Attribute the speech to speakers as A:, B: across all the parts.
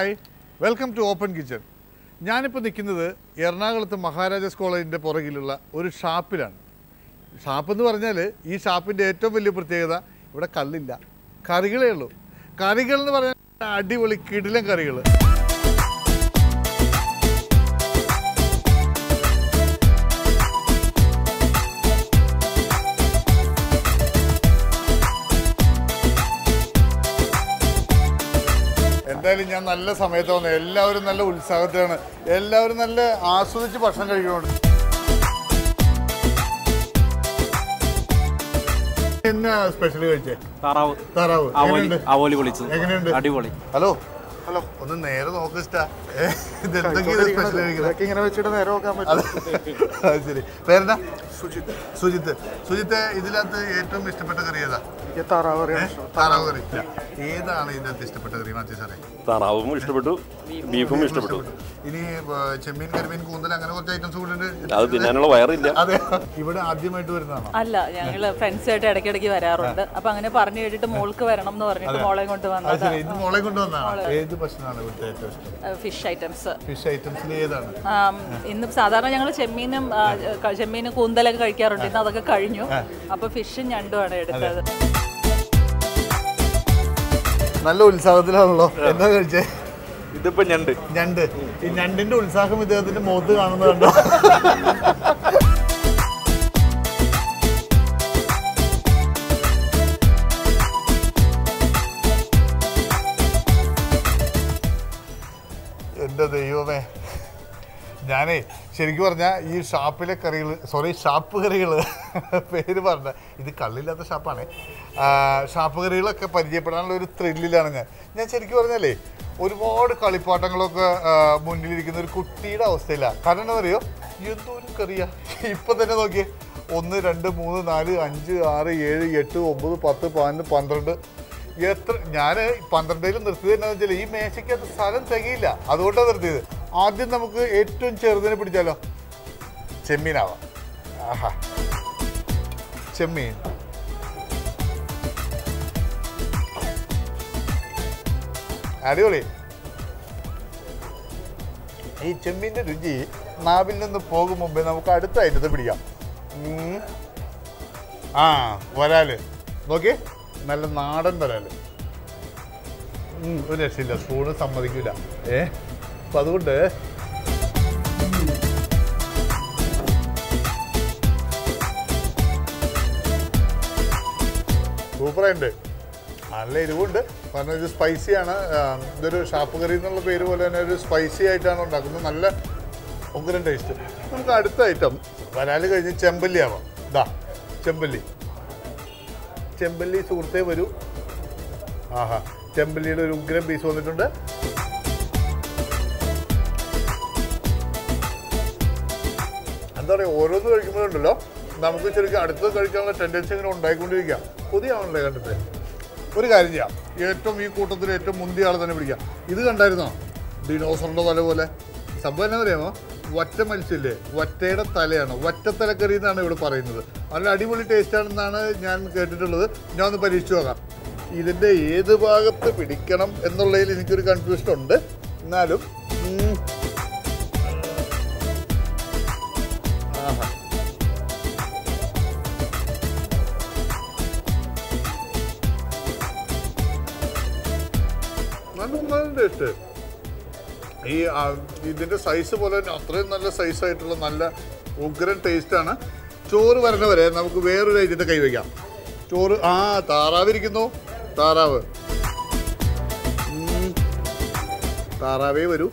A: hi welcome to open kitchen ഞാനിപ്പോൾ നിൽക്കുന്നത് എറണാകുളത്ത് മഹാരാജാസ് കോളേജിൻ്റെ പുറകിലുള്ള ഒരു ഷാപ്പിലാണ് ഷാപ്പെന്ന് പറഞ്ഞാൽ ഈ ഷാപ്പിൻ്റെ ഏറ്റവും വലിയ പ്രത്യേകത ഇവിടെ കല്ലില്ല കറികളേ ഉള്ളൂ കറികൾ എന്ന് പറഞ്ഞാൽ അടിപൊളി കിടിലം കറികൾ എന്തായാലും ഞാൻ നല്ല സമയത്ത് വന്നു എല്ലാവരും നല്ല ഉത്സാഹത്തിലാണ് എല്ലാവരും നല്ല ആസ്വദിച്ച് ഭക്ഷണം കഴിക്കുന്നുണ്ട് എന്നാ സ്പെഷ്യൽ കഴിച്ചേ
B: താറാവ് താറാവ് അവോലി പൊളിച്ചത് എങ്ങനെയുണ്ട് അടിപൊളി
A: ഹലോ ഹലോ ഒന്ന് നേരെ നോക്ക് ഇങ്ങനെ വെച്ചിട്ട് നേരെ നോക്കാൻ പറ്റും ശരി പേരെന്താ സുജിത്ത് സുജിത്ത് സുജിത്ത് ഇതിനകത്ത് ഏറ്റവും ഇഷ്ടപ്പെട്ട കറി
C: ഏതാ താറാവ്
A: ഏതാണ് ഇതിനകത്ത് ഇഷ്ടപ്പെട്ടത് റീനാച്ചി
B: സാറേ താറാവും ഇഷ്ടപ്പെട്ടു
A: ബീഫും ഇഷ്ടപ്പെട്ടു ഇനി ചെമ്മീൻ കരിമീൻ കൂന്തൽ അങ്ങനെ കുറച്ച് ഐറ്റംസ്
B: അത് തിന്നാനുള്ള വയറില്ല
A: ഇവിടെ ആദ്യമായിട്ട് വരുന്നതാണോ അല്ല
D: ഞങ്ങൾ ഫ്രണ്ട്സായിട്ട് ഇടയ്ക്കിടയ്ക്ക് വരാറുണ്ട് അപ്പൊ അങ്ങനെ പറഞ്ഞു കേട്ടിട്ട് മോൾക്ക് വരണം എന്ന് പറഞ്ഞിട്ട് മോളെ കൊണ്ട്
A: മോളെ കൊണ്ട് ഏത്
D: ഫിഷ് ഐറ്റംസ്
A: ഫിഷ് ഐറ്റംസിൽ
D: ഇന്ന് സാധാരണ ഞങ്ങൾ ചെമ്മീനും ചെമ്മീനും കൂന്തലൊക്കെ കഴിക്കാറുണ്ട് ഇന്ന് അതൊക്കെ കഴിഞ്ഞു അപ്പൊ ഫിഷും ഞണ്ടുമാണ് എടുത്തത്
A: നല്ല ഉത്സാഹത്തിലാണല്ലോ എന്താ കഴിച്ചേ ഇതിപ്പോ ഞണ്ട് ഞണ്ട് ഈ ഞണ്ടിന്റെ ഉത്സാഹം ഇദ്ദേഹത്തിന്റെ മുഖത്ത് കാണുന്നുണ്ടോ എന്റെ ദൈവമേ ഞാനേ ശരിക്കും പറഞ്ഞാൽ ഈ ഷാപ്പിലെ കറികൾ സോറി ഷാപ്പ് കറികൾ പേര് പറഞ്ഞ ഇത് കള്ളില്ലാത്ത ഷാപ്പാണ് ഷാപ്പ് കറികളൊക്കെ പരിചയപ്പെടാനുള്ള ഒരു ത്രില്ലിലാണ് ഞാൻ ഞാൻ ശരിക്കും പറഞ്ഞാലേ ഒരുപാട് കളിപ്പാട്ടങ്ങളൊക്കെ മുന്നിലിരിക്കുന്ന ഒരു കുട്ടിയുടെ അവസ്ഥയിലാണ് കാരണം എന്താ പറയുക ഒരു കറിയാ ഇപ്പം തന്നെ നോക്കിയേ ഒന്ന് രണ്ട് മൂന്ന് നാല് അഞ്ച് ആറ് ഏഴ് എട്ട് ഒമ്പത് പത്ത് പതിനൊന്ന് പന്ത്രണ്ട് എത്ര ഞാൻ പന്ത്രണ്ടിൽ നിർത്തിയത് എന്താണെന്ന് വെച്ചാൽ ഈ മേശയ്ക്ക് അത് സ്ഥലം തികയില്ല അതുകൊണ്ടാണ് നിർത്തിയത് ആദ്യം നമുക്ക് ഏറ്റവും ചെറുതിനെ പിടിച്ചാലോ ചെമ്മീനാവാം ആഹാ ചെമ്മീൻ അടിപൊളി ഈ ചെമ്മീൻ്റെ രുചി നാവിൽ നിന്ന് പോകും മുമ്പേ നമുക്ക് അടുത്ത ഐറ്റത്തെ പിടിക്കാം ആ വരാല് നോക്കിയേ നല്ല നാടൻ വരാൽ ഒരു രക്ഷയില്ല സ്പൂണ് സമ്മതിക്കില്ല ഏ അപ്പൊ അതുകൊണ്ട് സൂപ്പറായിട്ട് നല്ല എരിവുണ്ട് കാരണം ഇത് സ്പൈസിയാണ് ഇതൊരു ഷാപ്പ് കറി എന്നുള്ള പേര് പോലെ തന്നെ ഒരു സ്പൈസി ആയിട്ടാണ് ഉണ്ടാക്കുന്നത് നല്ല ഉഗ്രൻ ടേസ്റ്റ് നമുക്ക് അടുത്ത ഐറ്റം വരാൽ കഴിഞ്ഞ് ചെമ്പല്ലി ആവാം ഇതാ ചെമ്പല്ലി ചെമ്പല്ലി സുഹൃത്തെ വരൂ ആഹാ ചെമ്പല്ലിയുടെ ഒരു ഉഗ്രം പീസ് വന്നിട്ടുണ്ട് എന്താ പറയുക ഓരോന്ന് കഴിക്കുമ്പോഴുണ്ടല്ലോ നമുക്ക് ശരിക്കും അടുത്തത് കഴിക്കാനുള്ള ടെൻഡൻസി ഇങ്ങനെ ഉണ്ടായിക്കൊണ്ടിരിക്കാം പുതിയ ആണല്ലേ കണ്ടിട്ട് ഒരു കാര്യം ചെയ്യാം ഏറ്റവും ഈ കൂട്ടത്തിൽ ഏറ്റവും മുന്തിയ ആൾ തന്നെ പിടിക്കാം ഇത് കണ്ടായിരുന്നോ ഡിനോസറിൻ്റെ തല പോലെ സംഭവം എന്നാ പറയാമോ ഒറ്റ മത്സ്യമില്ലേ ഒറ്റയുടെ തലയാണ് ഒറ്റ തലക്കറി എന്നാണ് ഇവിടെ പറയുന്നത് നല്ല അടിപൊളി ആണെന്നാണ് ഞാൻ കേട്ടിട്ടുള്ളത് ഞാൻ ഒന്ന് പരീക്ഷിച്ചു നോക്കാം ഇതിൻ്റെ ഏത് ഭാഗത്ത് പിടിക്കണം എന്നുള്ളതിൽ എനിക്കൊരു കൺഫ്യൂഷൻ ഉണ്ട് എന്നാലും ആഹാ നല്ല ടേസ്റ്റ് ഈ ഇതിൻ്റെ സൈസ് പോലെ തന്നെ അത്രയും നല്ല സൈസായിട്ടുള്ള നല്ല ഉഗ്രൻ ടേസ്റ്റാണ് ചോറ് വരണവരെ വരെ നമുക്ക് വേറൊരു ഇതിൻ്റെ കൈ ചോറ് ആ ഇരിക്കുന്നു താറാവ് താറാവേ വരൂ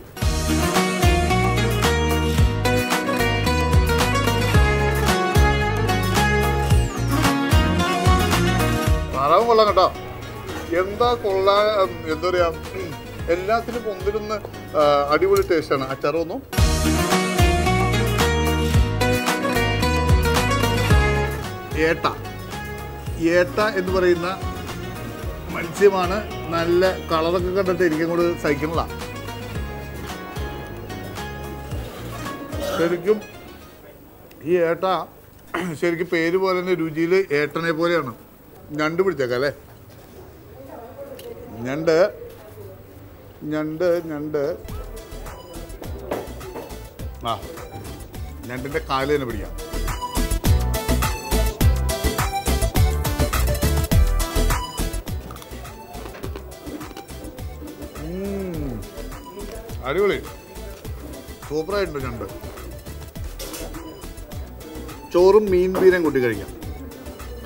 A: താറാവ് കൊള്ളാം കേട്ടോ എന്താ കൊള്ളാ എന്താ പറയുക എല്ലാത്തിനും പൊന്തിരുന്ന് അടിപൊളി ടേസ്റ്റാണ് അച്ചാറൊന്നും ഏട്ട ഏട്ട എന്ന് പറയുന്ന മത്സ്യമാണ് നല്ല കളറൊക്കെ കണ്ടിട്ട് എനിക്കും കൂടെ സഹിക്കണില്ല ശരിക്കും ഈ ഏട്ട ശരിക്കും പേര് പോലെ തന്നെ രുചിയിൽ ഏട്ടനെ പോലെയാണ് ഞണ്ട് പിടിച്ചേക്കാം അല്ലേ ഞണ്ട് ഞണ്ട് ഞണ്ട് ആ ഞണ്ടിൻ്റെ കാല് തന്നെ പിടിക്കാം അടിപൊളി സൂപ്പറായിട്ടുണ്ട് ഞണ്ട് ചോറും മീൻ പീരം കൂട്ടി കഴിക്കാം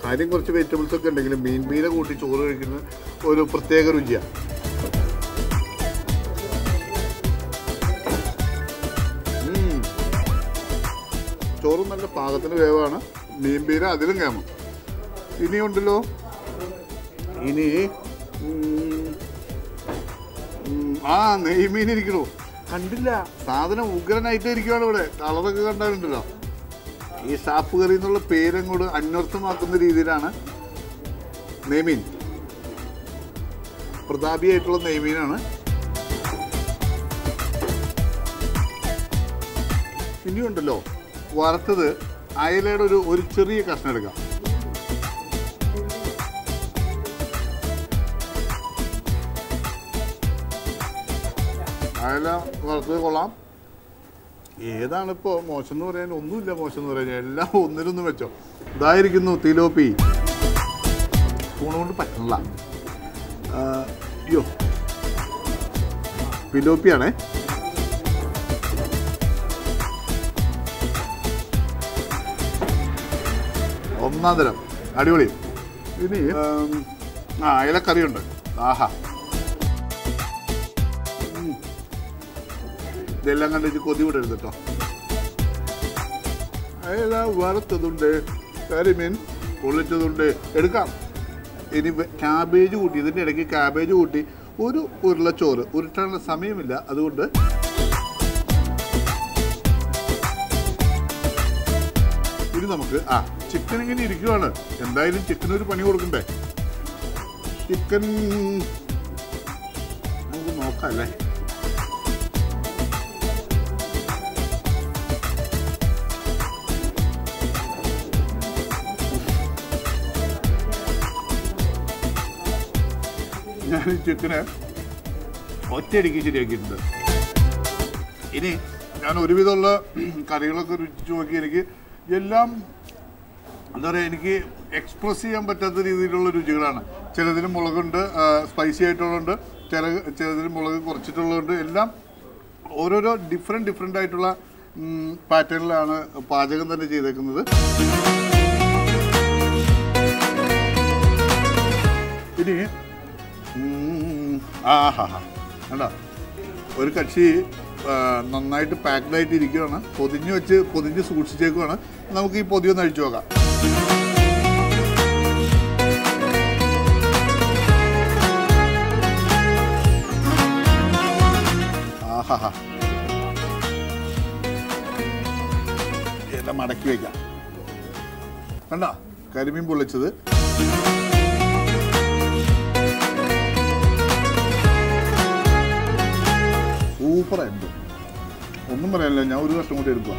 A: കാര്യം കുറച്ച് വെജിറ്റബിൾസ് ഒക്കെ ഉണ്ടെങ്കിലും മീൻ പീരം കൂട്ടി ചോറ് കഴിക്കുന്നത് ഒരു പ്രത്യേക രുചിയാണ് പാകത്തിന് വേവാണ് മീൻ പീര അതിലും കേമം ഇനിയുണ്ടല്ലോ ഇനി ആ മീൻ ഇരിക്കണോ കണ്ടില്ല സാധനം ഉഗ്രനായിട്ട് ഇരിക്കുവാണ് ഇവിടെ കളറൊക്കെ കണ്ടാലുണ്ടല്ലോ ഈ സാപ്പ് കറി എന്നുള്ള പേരും കൂടെ അന്വർത്ഥമാക്കുന്ന രീതിയിലാണ് നെയ്മീൻ പ്രതാപിയായിട്ടുള്ള നെയ്മീനാണ് ഇനിയുണ്ടല്ലോ വറുത്തത് അയലയുടെ ഒരു ഒരു ചെറിയ കഷ്ണം എടുക്കാം അയല വറുത്തത് കൊള്ളാം ഏതാണിപ്പോ മോശം എന്ന് പറയാൻ ഒന്നുമില്ല മോശം എന്ന് പറയാൻ എല്ലാം ഒന്നിലൊന്നും വെച്ചോ ഇതായിരിക്കുന്നു തിലോപ്പി സ്പൂൺ കൊണ്ട് പറ്റണില്ല അയ്യോ പിലോപ്പിയാണേ ഒന്നാന്തരം അടിപൊളി ഇനി ആ അയലക്കറിയുണ്ട് ആഹാ ഇതെല്ലാം കണ്ടിച്ച് കൊതി വിടരുത് എടുത്തിട്ടോ അയല വറുത്തതുണ്ട് കരിമീൻ പൊള്ളിച്ചതുണ്ട് എടുക്കാം ഇനി ക്യാബേജ് കൂട്ടി ഇതിൻ്റെ ഇടയ്ക്ക് ക്യാബേജ് കൂട്ടി ഒരു ഉരുളച്ചോറ് ഉരുട്ടാനുള്ള സമയമില്ല അതുകൊണ്ട് ഇനി നമുക്ക് ആ ചിക്കൻ ഇങ്ങനെ ഇരിക്കുവാണ് എന്തായാലും ചിക്കൻ ഒരു പണി കൊടുക്കണ്ടേ ചിക്കൻ നമുക്ക് നോക്കാം അല്ലേ ഞാൻ ചിക്കന് ഒറ്റയടിക്ക് ശരിയാക്കിയിട്ടുണ്ട് ഇനി ഞാൻ ഒരുവിധമുള്ള കറികളൊക്കെ രുചിച്ച് നോക്കി എനിക്ക് എല്ലാം എന്താ പറയുക എനിക്ക് എക്സ്പ്രസ് ചെയ്യാൻ പറ്റാത്ത രീതിയിലുള്ള രുചികളാണ് ചിലതിന് മുളകുണ്ട് സ്പൈസി ആയിട്ടുള്ളതുണ്ട് ചില ചിലതിന് മുളക് കുറച്ചിട്ടുള്ളതുണ്ട് എല്ലാം ഓരോരോ ഡിഫറെൻറ്റ് ഡിഫറെൻ്റ് ആയിട്ടുള്ള പാറ്റേണിലാണ് പാചകം തന്നെ ചെയ്തേക്കുന്നത് ഇനി ആഹാ അല്ല ഒരു കക്ഷി നന്നായിട്ട് പാക്ഡ് ആയിട്ട് ഇരിക്കുകയാണ് പൊതിഞ്ഞ് വെച്ച് പൊതിഞ്ഞ് സൂക്ഷിച്ചേക്കുവാണ് നമുക്ക് ഈ പൊതിയൊന്ന് അഴിച്ചു നോക്കാം ഇറക്കി വയ്ക്കാം കണ്ട കരിമീൻ പൊള്ളിച്ചത് സൂപ്പറായിരുന്നു ഒന്നും പറയാനില്ല ഞാൻ ഒരു കഷ്ടം കൂടി എടുക്കുക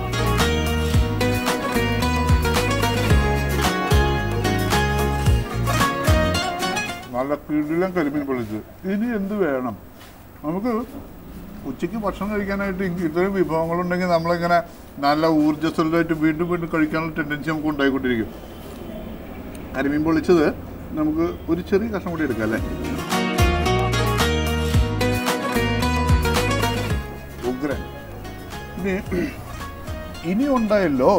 A: നല്ല കിടിലം കരിമീൻ പൊള്ളിച്ചത് ഇനി എന്ത് വേണം നമുക്ക് ഉച്ചയ്ക്ക് ഭക്ഷണം കഴിക്കാനായിട്ട് ഇത്രയും വിഭവങ്ങളുണ്ടെങ്കിൽ നമ്മളിങ്ങനെ നല്ല ഊർജ്ജസ്വലമായിട്ട് വീണ്ടും വീണ്ടും കഴിക്കാനുള്ള ടെൻഡൻസി നമുക്ക് ഉണ്ടായിക്കൊണ്ടിരിക്കും കരിമീൻ പൊളിച്ചത് നമുക്ക് ഒരു ചെറിയ കഷ്ണം കൂടി എടുക്കാം അല്ലേ ഉഗ്രൻ ഇനി ഇനി ഉണ്ടായല്ലോ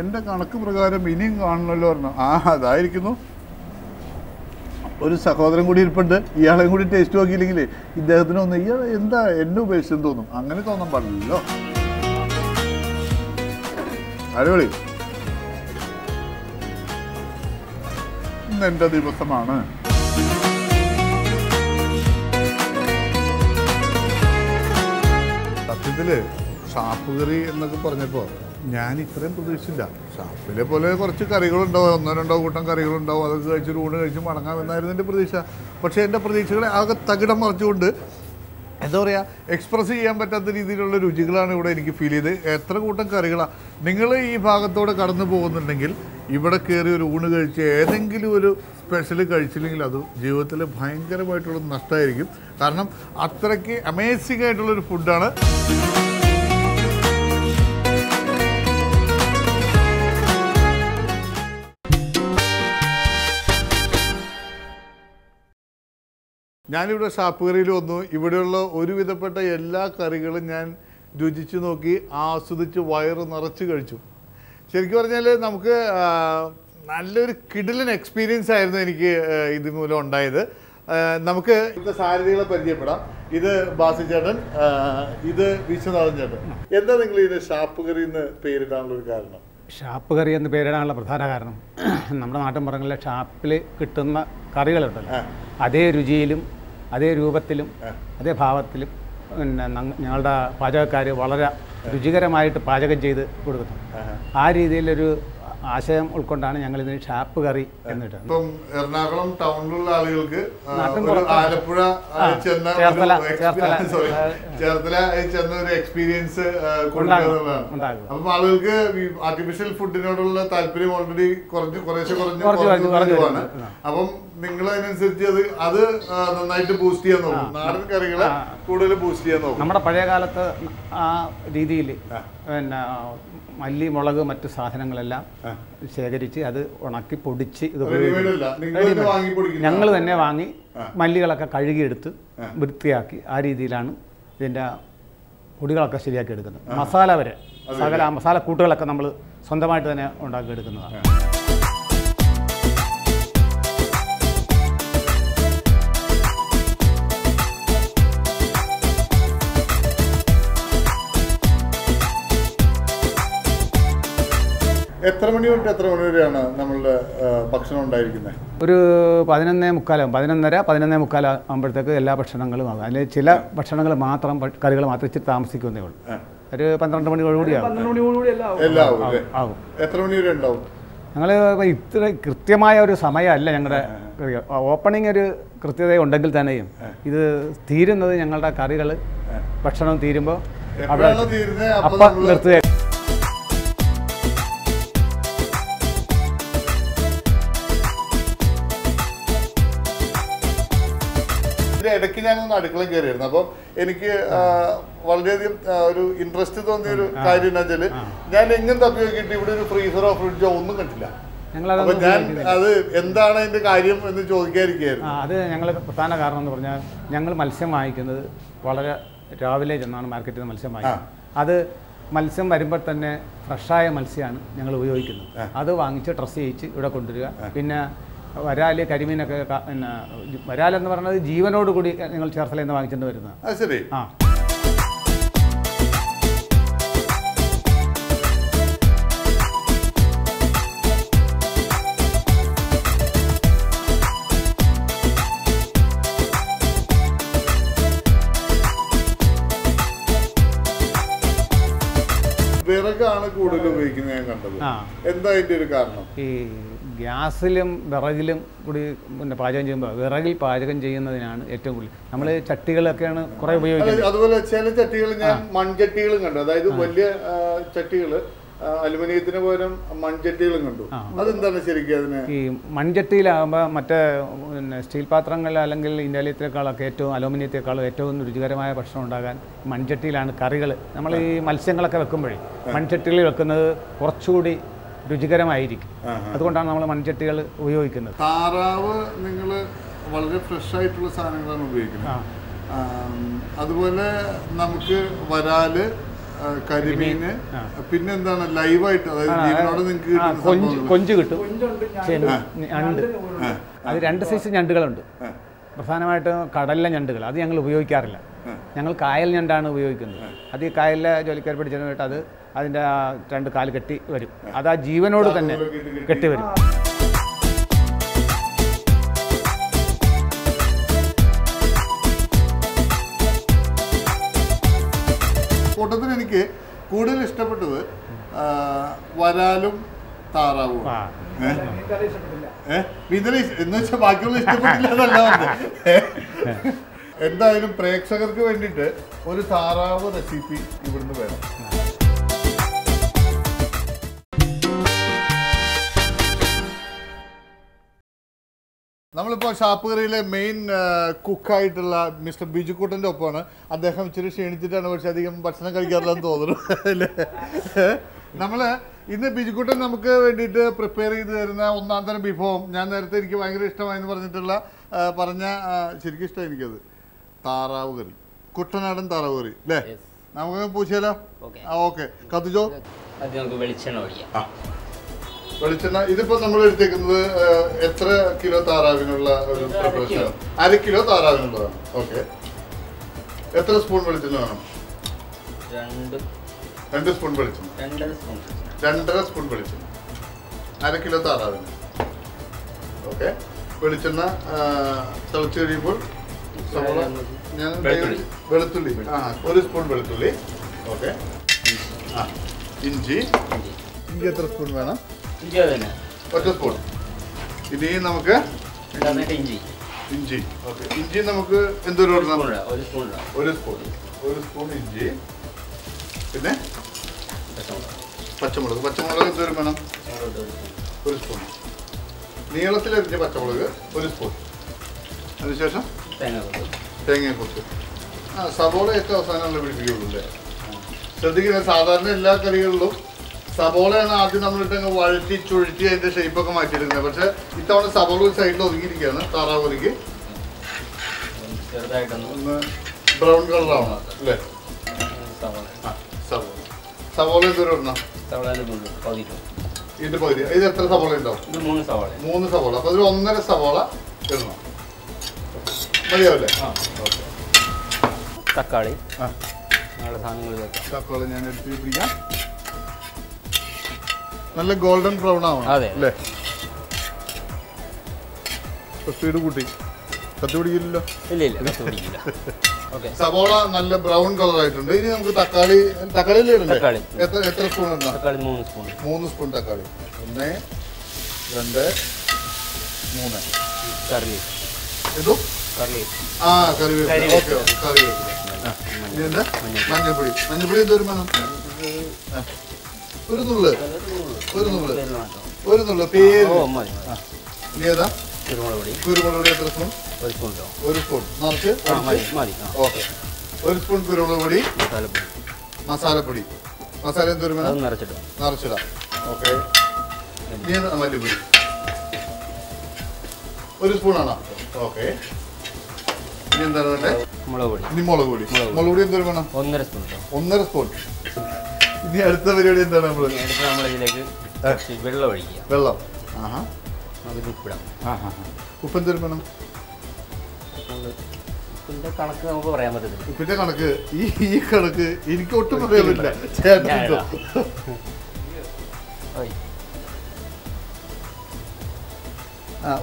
A: എൻ്റെ കണക്ക് പ്രകാരം ഇനിയും കാണണമല്ലോ പറഞ്ഞു ആ അതായിരിക്കുന്നു ഒരു സഹോദരൻ കൂടി ഇരിപ്പുണ്ട് ഇയാളെയും കൂടി ടേസ്റ്റ് നോക്കിയില്ലെങ്കിൽ ഇദ്ദേഹത്തിന് ഒന്ന് ഇയാൾ എന്താ എന്നെ ഉപേക്ഷിച്ചെന്ന് തോന്നും അങ്ങനെ തോന്നാൻ പാടില്ലല്ലോ അടിപൊളി എന്റെ ദിവസമാണ് സത്യത്തില് ഷാപ്പ് കറി എന്നൊക്കെ പറഞ്ഞപ്പോൾ ഞാൻ ഇത്രയും പ്രതീക്ഷിച്ചില്ല ഷാപ്പിലെ പോലെ കുറച്ച് കറികളുണ്ടാവും ഒന്നോ രണ്ടോ കൂട്ടം കറികളുണ്ടാവും അതൊക്കെ കഴിച്ച് ഊണ് കഴിച്ച് മടങ്ങാമെന്നായിരുന്നു എൻ്റെ പ്രതീക്ഷ പക്ഷേ എൻ്റെ പ്രതീക്ഷകളെ ആകെ തകിടം മറിച്ചുകൊണ്ട് എന്താ പറയുക എക്സ്പ്രസ് ചെയ്യാൻ പറ്റാത്ത രീതിയിലുള്ള രുചികളാണ് ഇവിടെ എനിക്ക് ഫീൽ ചെയ്ത് എത്ര കൂട്ടം കറികളാണ് നിങ്ങൾ ഈ ഭാഗത്തോടെ കടന്നു പോകുന്നുണ്ടെങ്കിൽ ഇവിടെ കയറി ഒരു ഊണ് കഴിച്ച് ഏതെങ്കിലും ഒരു സ്പെഷ്യൽ കഴിച്ചില്ലെങ്കിൽ അത് ജീവിതത്തിൽ ഭയങ്കരമായിട്ടുള്ള നഷ്ടമായിരിക്കും കാരണം അത്രയ്ക്ക് അമേസിംഗ് ആയിട്ടുള്ളൊരു ഫുഡാണ് ഞാനിവിടെ ഷാപ്പുകറിയിൽ വന്നു ഇവിടെയുള്ള ഒരുവിധപ്പെട്ട എല്ലാ കറികളും ഞാൻ രുചിച്ചു നോക്കി ആസ്വദിച്ച് വയറ് നിറച്ച് കഴിച്ചു ശരിക്കും പറഞ്ഞാൽ നമുക്ക് നല്ലൊരു കിടിലൻ എക്സ്പീരിയൻസ് ആയിരുന്നു എനിക്ക് ഇത് മൂലം ഉണ്ടായത് നമുക്ക് ഇവിടുത്തെ സാരഥികളെ പരിചയപ്പെടാം ഇത് ബാസി ചേട്ടൻ ഇത് വിശ്വനാഥൻ ചേട്ടൻ എന്താ നിങ്ങൾ ഇതിന് ഷാപ്പുകറി എന്ന് പേരിടാനുള്ള ഒരു
E: കാരണം ഷാപ്പ് കറി എന്ന പേരിടാനുള്ള പ്രധാന കാരണം നമ്മുടെ നാട്ടിൻ പുറങ്ങളിലെ ഷാപ്പിൽ കിട്ടുന്ന കറികളുണ്ടല്ലോ അതേ രുചിയിലും അതേ രൂപത്തിലും അതേ ഭാവത്തിലും പിന്നെ ഞങ്ങളുടെ പാചകക്കാർ വളരെ രുചികരമായിട്ട് പാചകം ചെയ്ത് കൊടുക്കുന്നു ആ രീതിയിലൊരു ആശയം ഉൾക്കൊണ്ടാണ് ഞങ്ങൾ ഇതിന് ഷാപ്പ്
A: കറി എന്നിട്ട് ഇപ്പം എറണാകുളം ടൗണിലുള്ള ആളുകൾക്ക് ആലപ്പുഴ ചേർത്തല ചേർത്തല ചെന്ന ഒരു എക്സ്പീരിയൻസ് അപ്പം ആളുകൾക്ക് ആർട്ടിഫിഷ്യൽ ഫുഡിനോടുള്ള താല്പര്യം ഓൾറെഡി കുറഞ്ഞ് കുറേശ്ശെ കുറഞ്ഞ് കുറഞ്ഞു കുറഞ്ഞുമാണ് അപ്പം നിങ്ങൾ അതിനനുസരിച്ച് അത് അത് നന്നായിട്ട് ബൂസ്റ്റ് ചെയ്യാൻ നോക്കും നാടൻ കറികളെ കൂടുതൽ ബൂസ്റ്റ് ചെയ്യാൻ
E: നോക്കും നമ്മുടെ പഴയ കാലത്ത് ആ രീതിയിൽ പിന്നെ മല്ലി മുളക് മറ്റു സാധനങ്ങളെല്ലാം ശേഖരിച്ച് അത് ഉണക്കി പൊടിച്ച് ഇത് ഞങ്ങൾ തന്നെ വാങ്ങി മല്ലികളൊക്കെ കഴുകിയെടുത്ത് വൃത്തിയാക്കി ആ രീതിയിലാണ് ഇതിൻ്റെ പൊടികളൊക്കെ ശരിയാക്കി എടുക്കുന്നത് മസാല വരെ സകല മസാല കൂട്ടുകളൊക്കെ നമ്മൾ സ്വന്തമായിട്ട് തന്നെ ഉണ്ടാക്കിയെടുക്കുന്നതാണ്
A: എത്ര മണി തൊട്ട് എത്ര മണി വരെയാണ് നമ്മളുടെ ഭക്ഷണം ഉണ്ടായിരിക്കുന്നത്
E: ഒരു പതിനൊന്നേ മുക്കാലാകും പതിനൊന്നര പതിനൊന്നേ മുക്കാൽ ആകുമ്പോഴത്തേക്ക് എല്ലാ ഭക്ഷണങ്ങളും ആകും അതിൽ ചില ഭക്ഷണങ്ങൾ മാത്രം കറികൾ മാത്രം ഇച്ചിരി താമസിക്കുന്നേ ഉള്ളൂ ഒരു പന്ത്രണ്ട് മണിയോടുകൂടി
A: ആകും എത്ര മണി വരെ ഉണ്ടാവും
E: ഞങ്ങൾ ഇത്ര കൃത്യമായ ഒരു സമയമല്ല ഞങ്ങളുടെ ഓപ്പണിംഗ് ഒരു കൃത്യത ഉണ്ടെങ്കിൽ തന്നെയും ഇത് തീരുന്നത് ഞങ്ങളുടെ കറികൾ ഭക്ഷണം തീരുമ്പോൾ
A: അവിടെ അപ്പം നിർത്തുകയായിരുന്നു ഇതിന്റെ ഇടയ്ക്ക് ഞാനൊന്ന് അടുക്കള കയറിയിരുന്നു അപ്പൊ എനിക്ക് വളരെയധികം ഒരു ഇൻട്രസ്റ്റ് തോന്നിയ ഒരു കാര്യം എന്താ വെച്ചാല് ഞാൻ എങ്ങനത്തെ തപ്പി നോക്കിയിട്ട് ഇവിടെ ഒരു ഫ്രീസറോ ഫ്രിഡ്ജോ ഒന്നും കണ്ടില്ല ഞാൻ അത് എന്താണ് അതിന്റെ കാര്യം എന്ന്
E: ഞങ്ങൾ പ്രധാന കാരണം എന്ന് പറഞ്ഞാൽ ഞങ്ങൾ മത്സ്യം വാങ്ങിക്കുന്നത് വളരെ രാവിലെ ചെന്നാണ് മാർക്കറ്റിൽ നിന്ന് മത്സ്യം വാങ്ങിക്കുന്നത് അത് മത്സ്യം വരുമ്പോൾ തന്നെ ഫ്രഷായ മത്സ്യമാണ് ഞങ്ങൾ ഉപയോഗിക്കുന്നത് അത് വാങ്ങിച്ച് ഡ്രസ്സ് ചെയ്യിച്ച് ഇവിടെ കൊണ്ടുവരിക പിന്നെ വരാൽ കരിമീനൊക്കെ പിന്നെ വരാലെന്ന് പറഞ്ഞത് ജീവനോട് കൂടി നിങ്ങൾ ചേർത്തലയിൽ നിന്ന് വാങ്ങിച്ചിട്ട് വരുന്നത് ശരി ആ
A: വിറകാണ് കൂടുതൽ ഉപയോഗിക്കുന്നത് ഞാൻ കണ്ടത് എന്താ അതിന്റെ ഒരു കാരണം
E: ഗ്യാസിലും വിറകിലും കൂടി പിന്നെ പാചകം ചെയ്യുമ്പോൾ വിറകിൽ പാചകം ചെയ്യുന്നതിനാണ് ഏറ്റവും കൂടുതൽ നമ്മൾ ചട്ടികളൊക്കെയാണ് കുറെ ഉപയോഗിക്കുന്നത് അതുപോലെ
A: ചില ചട്ടികൾ ഞാൻ മൺചട്ടികളും കണ്ടു അതായത് വലിയ ചട്ടികൾ അലുമിനിയത്തിന് പോലും മൺചട്ടികളും കണ്ടു അതെന്താണ്
E: ശരിക്കും ഈ മൺചട്ടിയിലാകുമ്പോൾ മറ്റേ പിന്നെ സ്റ്റീൽ പാത്രങ്ങൾ അല്ലെങ്കിൽ ഇന്ത്യയിലേക്കാളൊക്കെ ഏറ്റവും അലുമിനിയത്തേക്കാളും ഏറ്റവും രുചികരമായ ഭക്ഷണം ഉണ്ടാകാൻ മൺചട്ടിയിലാണ് കറികൾ നമ്മൾ ഈ മത്സ്യങ്ങളൊക്കെ വെക്കുമ്പോഴേ മൺചട്ടികളിൽ വെക്കുന്നത് കുറച്ചുകൂടി രുചികരമായിരിക്കും അതുകൊണ്ടാണ് നമ്മൾ മൺചട്ടികൾ
A: ഉപയോഗിക്കുന്നത് താറാവ് നിങ്ങൾ വളരെ ഫ്രഷ് ആയിട്ടുള്ള സാധനങ്ങളാണ് ഉപയോഗിക്കുന്നത് അതുപോലെ നമുക്ക് വരാല് കരിമീന് പിന്നെന്താണ് ലൈവായിട്ട് അതായത് നിങ്ങൾക്ക്
E: കൊഞ്ച് കിട്ടും ഞണ്ട് അത് രണ്ട് സൈസ് ഞണ്ടുകളുണ്ട് പ്രധാനമായിട്ട് കടലിലെ ഞണ്ടുകൾ അത് ഞങ്ങൾ ഉപയോഗിക്കാറില്ല ഞങ്ങൾ കായൽ ഞണ്ടാണ് ഉപയോഗിക്കുന്നത് അത് ഈ കായലിലെ ജോലിക്കാർ പിടിച്ചതിനായിട്ട് അത് അതിൻ്റെ ആ രണ്ട് കാല് കെട്ടി വരും അത് ആ ജീവനോട് തന്നെ കെട്ടി വരും
A: കൂട്ടത്തിന് എനിക്ക് കൂടുതൽ ഇഷ്ടപ്പെട്ടത് വരാലും താറാവും എന്ന് വെച്ചാൽ ബാക്കിയുള്ള ഇഷ്ടപ്പെട്ടില്ല എന്തായാലും പ്രേക്ഷകർക്ക് വേണ്ടിയിട്ട് ഒരു താറാവ് റെസിപ്പി ഇവിടുന്ന് വേണം നമ്മളിപ്പോൾ ഷാപ്പുകറിയിലെ മെയിൻ കുക്കായിട്ടുള്ള മിസ്റ്റർ ബിജുക്കൂട്ടൻ്റെ ഒപ്പമാണ് അദ്ദേഹം ഇച്ചിരി ക്ഷീണിച്ചിട്ടാണ് പക്ഷെ അധികം ഭക്ഷണം കഴിക്കാറില്ലെന്ന് തോന്നുന്നു അല്ലേ നമ്മൾ ഇന്ന് ബിജുക്കൂട്ടൻ നമുക്ക് വേണ്ടിയിട്ട് പ്രിപ്പയർ ചെയ്ത് തരുന്ന ഒന്നാം തരം വിഭവം ഞാൻ നേരത്തെ എനിക്ക് ഭയങ്കര ഇഷ്ടമായെന്ന് പറഞ്ഞിട്ടുള്ള പറഞ്ഞ ശരിക്കും ഇഷ്ടം എനിക്കത് താറാവ് കറി കുട്ടനാടൻ താറാവ് കറി അല്ലേ നമുക്ക് പൂച്ചയാലോ ഓക്കെ കത്തിച്ചോ
B: വെളിച്ചെണ്ണ ഒഴിയാം
A: വെളിച്ചെണ്ണ ഇതിപ്പോ നമ്മൾ എടുത്തേക്കുന്നത് എത്ര കിലോ താറാവിനുള്ള ഒരു പ്രിപ്പറേഷൻ അര കിലോ താറാവിനുള്ളതാണ് ഓക്കെ എത്ര സ്പൂൺ വെളിച്ചെണ്ണ വേണം രണ്ട് സ്പൂൺ വെളിച്ചെണ്ണ രണ്ടര സ്പൂൺ വെളിച്ചെണ്ണ അര കിലോ താറാവിന് ഓക്കെ വെളിച്ചെണ്ണ തിളച്ച് കഴിയുമ്പോൾ ഞാൻ വെളുത്തുള്ളി ആ ഒരു സ്പൂൺ വെളുത്തുള്ളി ഓക്കെ ആ ഇഞ്ചി ഇഞ്ചി എത്ര സ്പൂൺ വേണം
B: ഒറ്റ
A: സ്പൂൺ ഇനി നമുക്ക്
B: ഇഞ്ചി ഇഞ്ചി
A: ഓക്കെ ഇഞ്ചി നമുക്ക് എന്തൊരു ഒരു
B: സ്പൂൺ ഒരു
A: സ്പൂൺ ഒരു സ്പൂൺ ഇഞ്ചി പിന്നെ പച്ചമുളക് പച്ചമുളക് എന്തൊരു വേണം ഒരു സ്പൂൺ നീളത്തിലരിഞ്ഞ പച്ചമുളക് ഒരു സ്പൂൺ അതിനുശേഷം കുറച്ച് ആ സവോള ഏറ്റവും അവസാനമുള്ള പിടിപ്പിക്കുള്ളൂ അല്ലേ ശ്രദ്ധിക്കുന്നത് സാധാരണ എല്ലാ കറികളിലും സബോളയാണ് ആദ്യം നമ്മളിട്ട് വഴറ്റി ചുഴറ്റി അതിൻ്റെ ഷേപ്പൊക്കെ മാറ്റിയിരുന്നത് പക്ഷേ ഇത്തവണ സബോള ഒരു സൈഡിൽ ഒതുങ്ങിയിരിക്കുകയാണ് താറാവൊലിക്ക് ഒന്ന് ബ്രൗൺ കളറാണ് അല്ലേ സബോള സബോള
B: എന്തോരം ഇടണം പകുതി
A: ഇത് എത്ര സവോള ഉണ്ടാവും മൂന്ന് സവോള അപ്പൊ സബോള ഒന്നര സവോള ഇടണം മതിയാവില്ലേ തക്കാളി തക്കാളി ഞാൻ എടുത്ത് പിടിക്കാം നല്ല ഗോൾഡൻ ബ്രൗൺ ആവണം സ്പീഡ് കൂട്ടി കത്തി പിടിക്കില്ലല്ലോ സബോള നല്ല ബ്രൗൺ കളർ ആയിട്ടുണ്ട് ഇനി നമുക്ക് തക്കാളി തക്കാളി എത്ര സ്പൂൺ മൂന്ന് സ്പൂൺ തക്കാളി ഒന്ന് രണ്ട്
B: മൂന്ന് കറി
A: ഇതും കറി ആ കറിവേപ്പില ഓക്കെ ഓക്കെ കറിവേപ്പില ഇനി എന്താ എന്തൊരു മണം ഒരു നുള്ള് ഒരു നുള്ള് ഒരു നുള്ള് പേര് ഏതാ കുരുമുളക് പൊടി കുരുമുളക് പൊടി ഒരു സ്പൂൺ ഒരു സ്പൂൺ നിറച്ച് ഒരു സ്പൂൺ കുരുമുളക് പൊടി മസാലപ്പൊടി മസാലപ്പൊടി മസാല എന്തോരം
B: വേണം നിറച്ചിടാം
A: നിറച്ചിടാം ഓക്കെ മല്ലിപ്പൊടി ഒരു സ്പൂണാണോ ഓക്കെ ഇനി ഒന്നര സ്പൂൺ സ്പൂൺ ഇനി അടുത്ത പരിപാടി എന്താണ് നമ്മൾ
B: നമ്മൾ ഇതിലേക്ക് വെള്ളം ഒഴിക്കുക
A: വെള്ളം ആഹാ ആഹാ ഉപ്പിന്റെ
B: കണക്ക് നമുക്ക് പറയാൻ
A: ഉപ്പിന്റെ ഈ ഈ കണക്ക് എനിക്ക് ഒട്ടും പറയാൻ പറ്റില്ല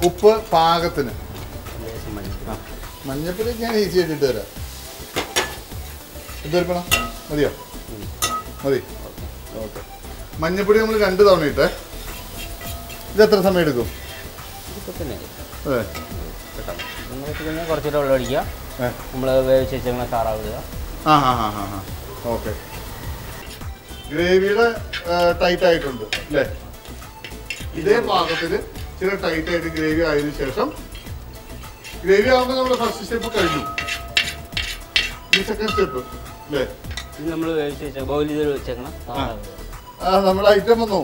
A: ഉപ്പ് പാകത്തിന് മഞ്ഞപ്പൊടി ഞാൻ ഈസി ആയിട്ട് ഇട്ട് തരാം ഇട്ടുവരപ്പണം മതിയോ മതി ഓക്കെ മഞ്ഞപ്പൊടി നമ്മൾ രണ്ട് തവണ ഇട്ടേ ഇത് എത്ര സമയം എടുക്കും
B: അതെ കുറച്ചിട്ട് വെള്ളം ഒഴിക്കുക നമ്മൾ വേവിച്ച് വെച്ചാൽ കാറാവുക
A: ആ ഹാ ഹാ ഹാ ഹാ ഓക്കെ ഗ്രേവിയുടെ ടൈറ്റ് ആയിട്ടുണ്ട് അല്ലേ ഇതേ പാകത്തിൽ ചില ടൈറ്റ് ആയിട്ട് ഗ്രേവി ആയതിനു ശേഷം ഗ്രേവി ആകുമ്പോൾ നമ്മൾ ഫസ്റ്റ് സ്റ്റെപ്പ് കഴിഞ്ഞു ഈ സെക്കൻഡ് സ്റ്റെപ്പ്
B: അല്ലേ ഇത്
A: ഐറ്റം വന്നു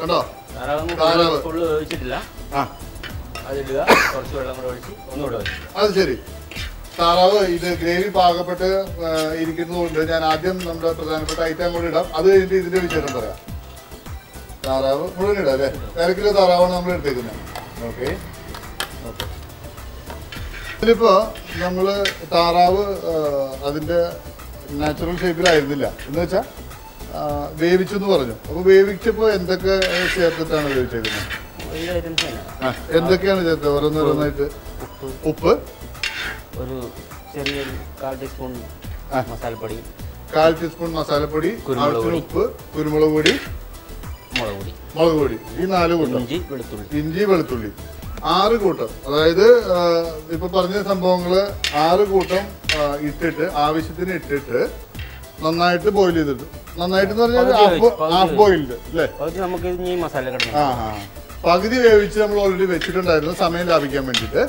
A: കണ്ടോ താറാവ് അത് ശരി താറാവ് ഇത് ഗ്രേവി പാകപ്പെട്ട് ഇരിക്കുന്നതുകൊണ്ട് ഞാൻ ആദ്യം നമ്മുടെ പ്രധാനപ്പെട്ട ഐറ്റം കൂടി ഇടാം അത് കഴിഞ്ഞിട്ട് ഇതിന്റെ വിശേഷം പറയാം താറാവ് മുഴുവൻ ഇടാം അല്ലെ തിരക്കിലെ താറാവാണ് നമ്മൾ എടുത്തേക്കുന്നത് ഓക്കെ ഇതിലിപ്പോ നമ്മള് താറാവ് അതിന്റെ നാച്ചുറൽ ഷേപ്പിലായിരുന്നില്ല എന്ന് വെച്ചാൽ വേവിച്ചു എന്ന് പറഞ്ഞു അപ്പൊ വേവിച്ചപ്പോ എന്തൊക്കെ ചേർത്തിട്ടാണ് വേവിച്ചേക്കുന്നത് എന്തൊക്കെയാണ് ചേർത്തത് ഓരോന്നോരോന്നായിട്ട് ഉപ്പ്
B: ഒരു കാൽ ടീസ്പൂൺ മസാലപ്പൊടി കാൽ
A: ടീസ്പൂൺ മസാലപ്പൊടി ഉപ്പ് കുരുമുളക് പൊടി മുളക് പൊടി മുളക് പൊടി ഈ നാല് ഇഞ്ചി വെളുത്തുള്ളി ഇഞ്ചി വെളുത്തുള്ളി ആറ് കൂട്ടം അതായത് ഇപ്പൊ പറഞ്ഞ സംഭവങ്ങള് ആറ് കൂട്ടം ഇട്ടിട്ട് ആവശ്യത്തിന് ഇട്ടിട്ട് നന്നായിട്ട് ബോയിൽ ചെയ്തിട്ട് നന്നായിട്ട് എന്ന് പറഞ്ഞാൽ ഹാഫ് നമുക്ക് ഈ മസാല ആ പകുതി വേവിച്ച് നമ്മൾ ഓൾറെഡി വെച്ചിട്ടുണ്ടായിരുന്നു സമയം ലാഭിക്കാൻ വേണ്ടിട്ട്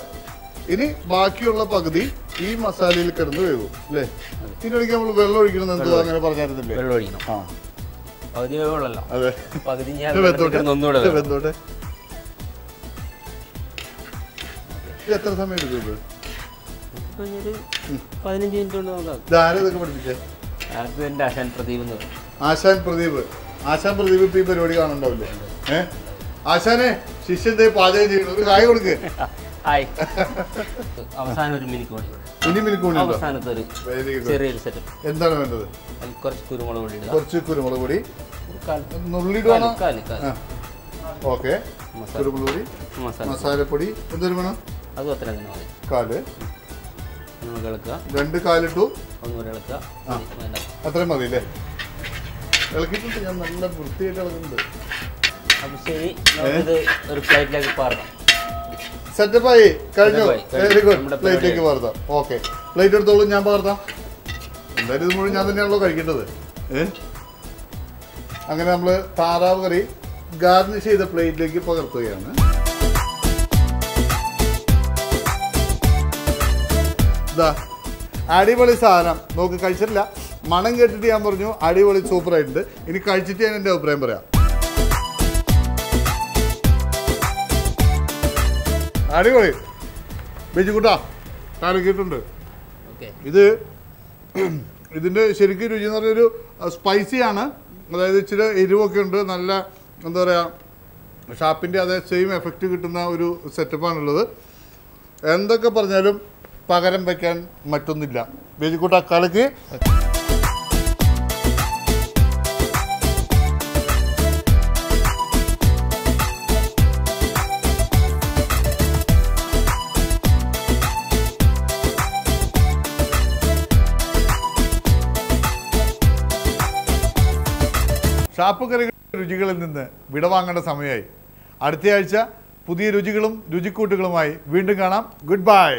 A: ഇനി ബാക്കിയുള്ള പകുതി ഈ മസാലയിൽ കിടന്ന് വേവും അല്ലെ ഇതിനൊഴിക്ക് നമ്മൾ വെള്ളം ഒഴിക്കണം എന്തോ അങ്ങനെ പറഞ്ഞായിരുന്നില്ലേ വെള്ളം ഒഴിക്കണം ആ
B: പകുതി വേവുള്ളല്ലോ
A: അതെ പകുതി എത്ര സമയം എടുക്കും മിനിറ്റ് ആശാൻ പ്രദീപ് ആശാൻ പ്രദീപ് ഇപ്പൊ ഈ പരിപാടി കാണണ്ടാവില്ലേ ഏഹ് ആശാനെ ശിഷ്യന്റെ പാചകം ഒരു കായ കൊടുക്ക് അവസാനം ഒരു ഇനി ചെറിയൊരു എന്താണ് വേണ്ടത്
B: കുറച്ച് കുരുമുളക് പൊടി
A: കുരുമുളക് പൊടി നുള്ളിടുവാണ് ഓക്കെ കുരുമുളക് പൊടി മസാലപ്പൊടി എന്തൊരു വേണം അതും മതി ഞാൻ നല്ല വൃത്തിയായിട്ട്
B: ഒരു പ്ലേറ്റിലേക്ക്
A: വെരി ഗുഡ് പകർത്താം പ്ലേറ്റ് എടുത്തോളൂ ഞാൻ പകർത്താം ഇത് മുഴുവൻ ഞാൻ തന്നെയാണല്ലോ കഴിക്കേണ്ടത് അങ്ങനെ നമ്മൾ താറാവ് കറി ഗാർണിഷ് ചെയ്ത പ്ലേറ്റിലേക്ക് പകർത്തുകയാണ് എന്താ അടിപൊളി സാധനം നോക്ക് കഴിച്ചിട്ടില്ല മണം കേട്ടിട്ട് ഞാൻ പറഞ്ഞു അടിപൊളി സൂപ്പറായിട്ടുണ്ട് ഇനി കഴിച്ചിട്ട് ഞാൻ എൻ്റെ അഭിപ്രായം പറയാം അടിപൊളി ബെജിക്കുട്ടാ കലക്കിയിട്ടുണ്ട് ഇത് ഇതിൻ്റെ ശരിക്കും രുചി എന്ന് പറഞ്ഞൊരു സ്പൈസിയാണ് അതായത് ഇച്ചിരി എരിവൊക്കെ ഉണ്ട് നല്ല എന്താ പറയുക ഷാപ്പിൻ്റെ അതേ സെയിം എഫക്റ്റ് കിട്ടുന്ന ഒരു സെറ്റപ്പാണുള്ളത് എന്തൊക്കെ പറഞ്ഞാലും പകരം വെക്കാൻ മറ്റൊന്നില്ല വെജിക്കൂട്ട കളക്ക് ഷാപ്പുകറികൾ രുചികളിൽ നിന്ന് വിടവാങ്ങേണ്ട സമയമായി അടുത്തയാഴ്ച പുതിയ രുചികളും രുചിക്കൂട്ടുകളുമായി വീണ്ടും കാണാം ഗുഡ് ബൈ